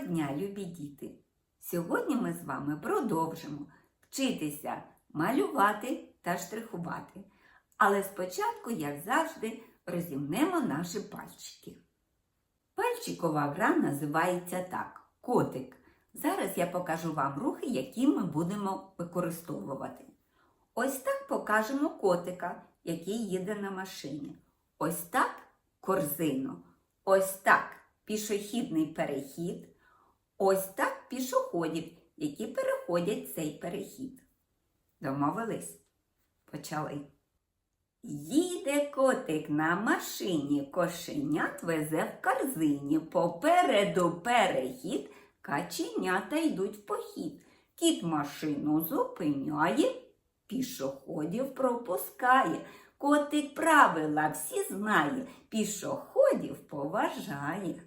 Дня, любі діти! Сьогодні ми з вами продовжимо вчитися малювати та штрихувати. Але спочатку, як завжди, розімнемо наші пальчики. Пальчикова гра називається так котик. Зараз я покажу вам рухи, які ми будемо використовувати. Ось так покажемо котика, який їде на машині. Ось так корзину. Ось так пішохідний перехід. Ось так пішоходів, які переходять цей перехід. Домовились? Почали. Їде котик на машині, кошенят везе в корзині. Попереду перехід, каченята йдуть в похід. Кіт машину зупиняє, пішоходів пропускає. Котик правила всі знає, пішоходів поважає.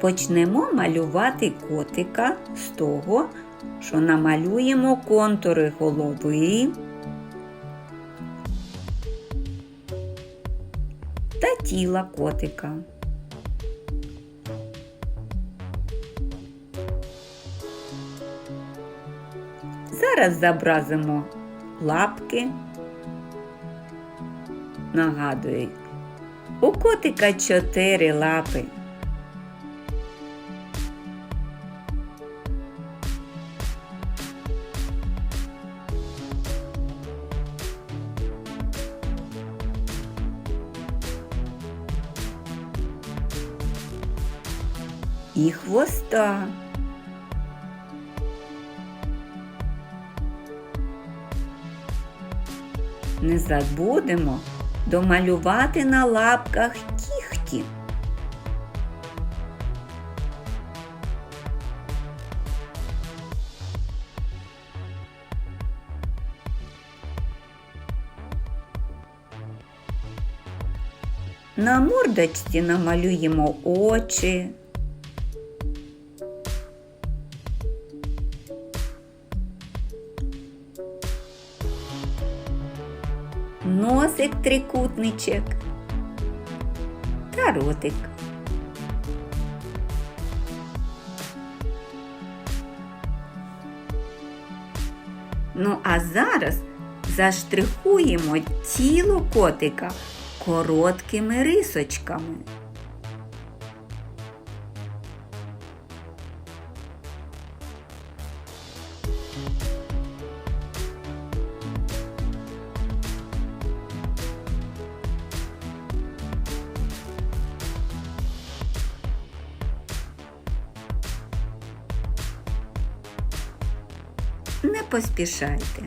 Почнемо малювати котика з того, що намалюємо контури голови та тіла котика. Зараз зобразимо лапки. Нагадую, у котика чотири лапи. І хвоста. Не забудемо домалювати на лапках кіхті. На мордочці намалюємо очі. Носик трикутничок та ротик. Ну, а зараз заштрихуємо тіло котика короткими рисочками. Не поспішайте.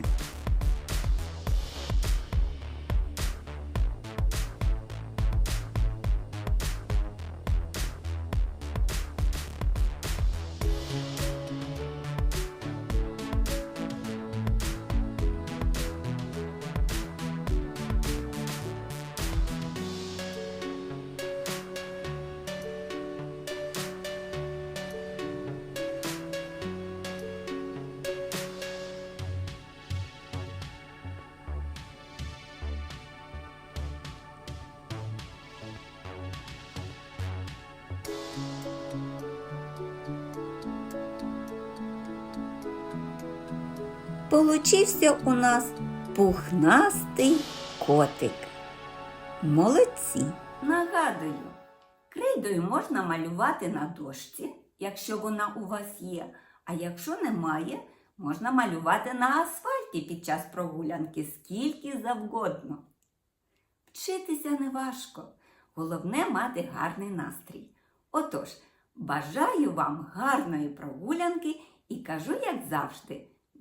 Получився у нас пухнастий котик. Молодці! Нагадую, крейдою можна малювати на дошці, якщо вона у вас є, а якщо немає, можна малювати на асфальті під час прогулянки скільки завгодно. Вчитися не важко, головне мати гарний настрій. Отож, бажаю вам гарної прогулянки і кажу, як завжди,